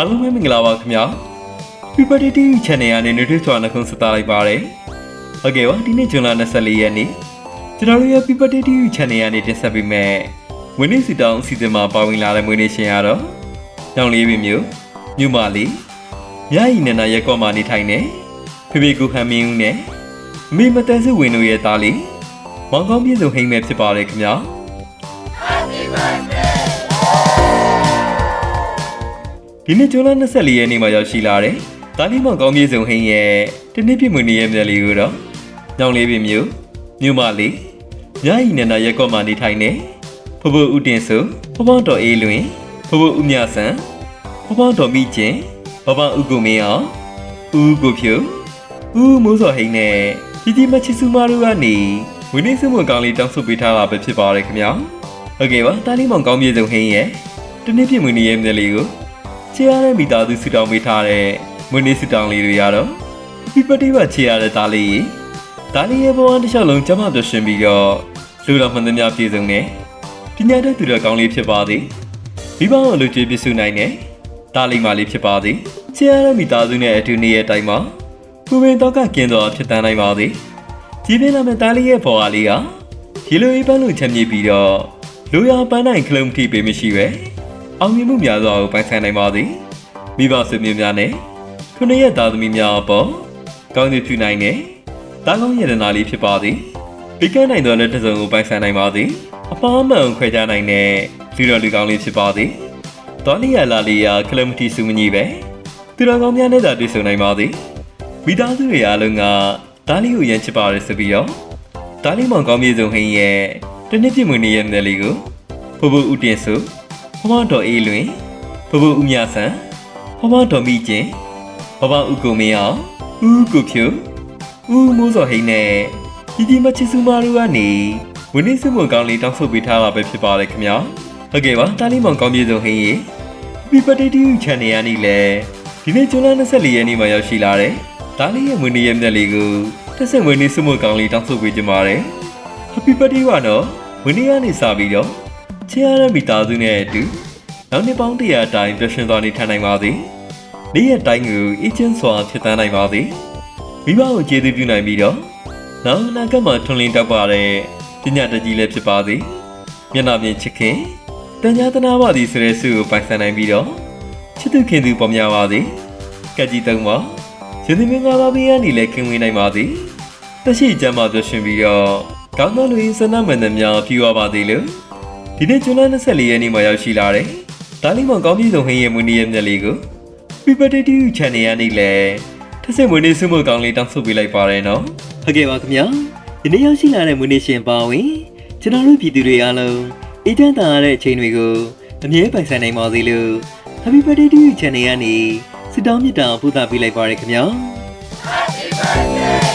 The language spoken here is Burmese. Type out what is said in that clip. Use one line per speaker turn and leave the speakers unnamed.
အားလုံးပဲမင်္ဂလာပါခင်ဗျာ People TV Channel ကနေနေထွေးစွာနှခုံးစတာလိုက်ပါတယ်ဟုတ်ကဲ့ပါဒီနေ့ဇွန်လ24ရက်နေ့ကျွန်တော်တို့ရဲ့ People TV Channel ကနေတင်ဆက်ပေးမယ်ဝင်းနေစီတောင်းအစီအစဉ်မှာပါဝင်လာတဲ့မွေးနေ့ရှင်ရတော့တောင်လေးပင်မျိုးမြူမာလေးမြာယီနန္ဒရက်ကော့မာနေထိုင်နေဖေဖေကူဟန်မင်းဦးနဲ့အမေမတန်စုဝင်တို့ရဲ့သားလေးမောင်ကောင်းပြည့်စုံဟိမ့်မဲ့ဖြစ်ပါတယ်ခင်ဗျာ ဒီနေ့ကျွန်းလ24ရက်နေ့မှာရောက်ရှိလာတဲ့တာလီမောင်ကောင်းမြေစုံဟင်းရဲ့တနေ့ပြည့်မွေနေ့ရဲ့မြက်လေးကိုတော့ညောင်လေးပင်မျိုးမြို့မလေးညာဤနန္ဒရက်ကော့မှာနေထိုင်နေဖဖဦးတင်စုဖဖတော်အေးလွင်ဖဖဦးမြဆန်ဖဖတော်မိကျင်ဘဘဦးကိုမင်းအောင်ဦးကိုဖြူဦးမိုးစောဟိန်းနဲ့ကြီးကြီးမချစ်စုမတို့ကနေဝင်းနေစုမကောင်းလေးတောင်းဆိုပေးထားတာပဲဖြစ်ပါတယ်ခင်ဗျာဟုတ်ကဲ့ပါတာလီမောင်ကောင်းမြေစုံဟင်းရဲ့တနေ့ပြည့်မွေနေ့ရဲ့မြက်လေးကို ချေရတဲ့မိသားစုဆူတောင်းပေးထားတဲ့မွေးနေ့ဆူတောင်းလေးတွေရတော့ဒီပတိပါချေရတဲ့သားလေးဒါလေးရဲ့ဘဝတစ်လျှောက်လုံးကျမပြရှင်ပြီးတော့လူတော်မှန်သမျှပြည့်စုံနေပညာတတ်သူတော်ကောင်းလေးဖြစ်ပါသည်မိဘကိုလူကြွေးပြစုနိုင်တဲ့ဒါလေးမလေးဖြစ်ပါသည်ချေရတဲ့မိသားစုနဲ့အတူနေတဲ့အတိုင်းမှာကိုပင်တော့ကကင်းတော်ဖြစ်တန်းနိုင်ပါသည်ဒီပင်လာမဲ့သားလေးရဲ့ဘဝလေးကရေလိုအေးပန်းလိုချက်မြေပြီးတော့လူရပန်းနိုင်ခလုံးထိပေးမရှိပဲ အောင်မြင်မှုများစွာကိုပိုင်ဆိုင်နိုင်ပါသည်မိဘဆွေမျိုးများနဲ့ခုနှစ်ရက်သားသမီးများအပေါ်ကောင်းကျိုးပြုနိုင်တဲ့တာကောင်းရတနာလေးဖြစ်ပါသည်ပိကန်းနိုင်သောလက်တစ်စုံကိုပိုင်ဆိုင်နိုင်ပါသည်အပားမှန်ခွဲခြားနိုင်တဲ့လူတော်လူကောင်းလေးဖြစ်ပါသည်တော်လီယာလာလီယာကလမတီစုမကြီးပဲသူတော်ကောင်းများနဲ့သာတွေ့ဆုံနိုင်ပါသည်မိသားစုတွေအားလုံးကဒါလီကိုရမ်းချစ်ပါရဆိုပြီးတော့ဒါလီမောင်ကောင်းမြေစုံဟင်းရဲ့တနစ်ပြည့်မွေနေ့ရဲ့နယ်လေးကိုဖဖဦးတင်စု ဘဘတော်အေးလွင်ဘဘဦးမြဆန်ဘဘတော်မိကျင်ဘဘဦးကိုမင်းအောင်ဦးကိုဖြူဦးမိုးစောဟိန်းနဲ့ဒီဒီမချစ်စုမာတို့ကနေဝင်းနေစုမကောင်းလေးတောင်းဆိုပေးထားတာပဲဖြစ်ပါတယ်ခင်ဗျာဟုတ်ကဲ့ပါတာလီမောင်ကောင်းပြေဆုံးဟင်းရေဒီပတေတီ channel ကနေလေဒီနေ့ဇွန်လ24ရက်နေ့မှာရောက်ရှိလာတဲ့ဒါလေးရဲ့မွေးနေ့ရက်မြတ်လေးကိုတက်ဆက်မွေးနေ့စုမကောင်းလေးတောင်းဆိုပေးကြပါတယ် Happy birthday ပါနော်မွေးနေ့ကနေစပြီးတော့ ချစ်ရတဲ့မိသားစုနဲ့အတူနောက်နှစ်ပေါင်းတရာအတိုင်းပျော်ရွှင်စွာနေထိုင်နိုင်ပါသည်။နေ့ရက်တိုင်းကိုအေးချမ်းစွာဖြစ်သန်းနိုင်ပါသည်။မိဘကိုကျေးဇူးပြုနိုင်ပြီးတော့နောက်အနာဂတ်မှာထွန်းလင်းတောက်ပါတဲ့ပညာတတ်ကြီးလည်းဖြစ်ပါသည်။မျက်နှာပြင်ချစ်ခင်တန်ညာတနာပါသည်ဆိုတဲ့ဆုကိုပိုင်ဆိုင်နိုင်ပြီးတော့ချစ်သူခင်သူပေါ်များပါသည်။ကက်ကြီးတုံးပါရှင်သမီးငါးပါးပေးရနေလည်းခင်ဝင်နိုင်ပါသည်။တရှိကြမှာပျော်ရွှင်ပြီးတော့ကောင်းသောလူရင်းစနမှန်သမျှပြုရပါသည်လို့ ဒီနေ့ဇွန်လ24ရက်နေ့မှာရောက်ရှိလာတယ်။ဒါလီမောင်ကောင်းပြည်စုံဟင်းရဲ့မွေးနေ့ရဲ့မြက်လေးကို People TV Channel ရနေလေထက်ဆက်မွေးနေ့စုမကောင်းလေးတောင်းဆိုပေးလိုက်ပါရနော်။ဟုတ်ကဲ့ပါခင်ဗျာ။ဒီနေ့ရောက်ရှိလာတဲ့မွေးနေ့ရှင်ပါဝင်ကျွန်တော်တို့ပြည်သူတွေအားလုံးအေးချမ်းသာရတဲ့အချိန်တွေကိုအမြဲပိုင်ဆိုင်နိုင်ပါစေလို့ Happy Birthday TV Channel ကနေဆုတောင်းမြတ်တာပို့သပေးလိုက်ပါရခင်ဗျာ။ Happy Birthday